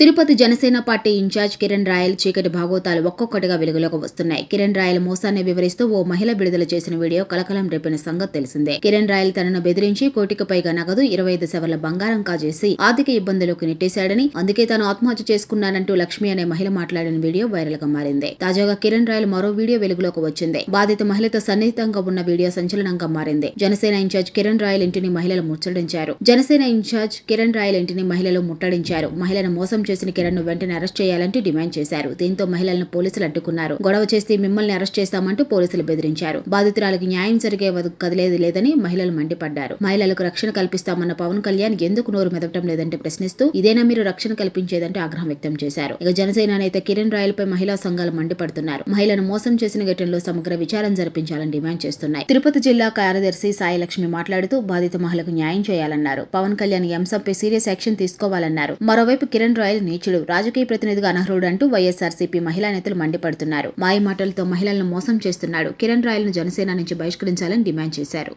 Tirupati Janasena party in charge Kiran Royal చీకటి భాగోతాలు ఒక్కొక్కటిగా వెలుగులోకి వస్తున్నాయి. కిరణ్ రాయల్ మోసాన్ని వివరిస్తూ ఓ మహిళ విడుదల చేసిన వీడియో కలకలం రేపిన సంగతి తెలిసిందే. కిరణ్ రాయల్ తనను బెదిరించి కోటికి పైగా నగదు ఇరవై ఐదు సవర్ల బంగారం కాజేసి ఆర్థిక ఇబ్బందులకు నెట్టేశాడని అందుకే తాను ఆత్మహత్య చేసుకున్నానంటూ లక్ష్మి అనే మహిళ మాట్లాడిన వీడియో వైరల్గా మారింది. తాజాగా కిరణ్ రాయల్ మరో వీడియో వెలుగులోకి వచ్చింది. బాధిత మహిళతో సన్నిహితంగా ఉన్న వీడియో సంచలనంగా మారింది. జనసేన ఇన్ఛార్జ్ కిరణ్ రాయల్ ఇంటిని మహిళలు ముట్టడించారు జనసేన ఇన్ఛార్జ్ కిరణ్ రాయల్ ఇంటిని మహిళలు ముట్టడించారు. మహిళను మోసం చేసిన కిరణ్ను వెంటనే అరెస్ట్ చేయాలంటూ డిమాండ్ చేశారు. దీంతో మహిళలను పోలీసులు అడ్డుకున్నారు. గొడవ చేస్తే మిమ్మల్ని అరెస్ట్ చేస్తామంటూ పోలీసులు బెదిరించారు. బాధితురాలకి న్యాయం జరిగే కదిలేదు లేదని మహిళలు మండిపడ్డారు. మహిళలకు రక్షణ కల్పిస్తామన్న పవన్ కళ్యాణ్ ఎందుకు నోరు మెదపడం లేదంటే ప్రశ్నిస్తూ ఇదేనా మీరు రక్షణ కల్పించేదంటే ఆగ్రహం వ్యక్తం చేశారు. ఇక జనసేన నేత కిరణ్ రాయలపై మహిళా సంఘాలు మండిపడుతున్నారు. మహిళను మోసం చేసిన ఘటనలో సమగ్ర విచారణ జరిపించాలని డిమాండ్ చేస్తున్నాయి. తిరుపతి జిల్లా కార్యదర్శి సాయిలక్ష్మి మాట్లాడుతూ బాధిత మహిళకు న్యాయం చేయాలన్నారు. పవన్ కళ్యాణ్ ఈ అంశంపై సీరియస్ యాక్షన్ తీసుకోవాలన్నారు. మరోవైపు కిరణ్ రాయల్ నీచుడు రాజకీయ ప్రతినిధిగా అనర్హుడు అంటూ వైఎస్ఆర్సీపీ మహిళా నేతలు మండిపడుతున్నారు. మాయ మాటలతో మహిళలను మోసం చేస్తున్నాడు. కిరణ్ రాయలను జనసేన నుంచి బహిష్కరించాలని డిమాండ్ చేశారు.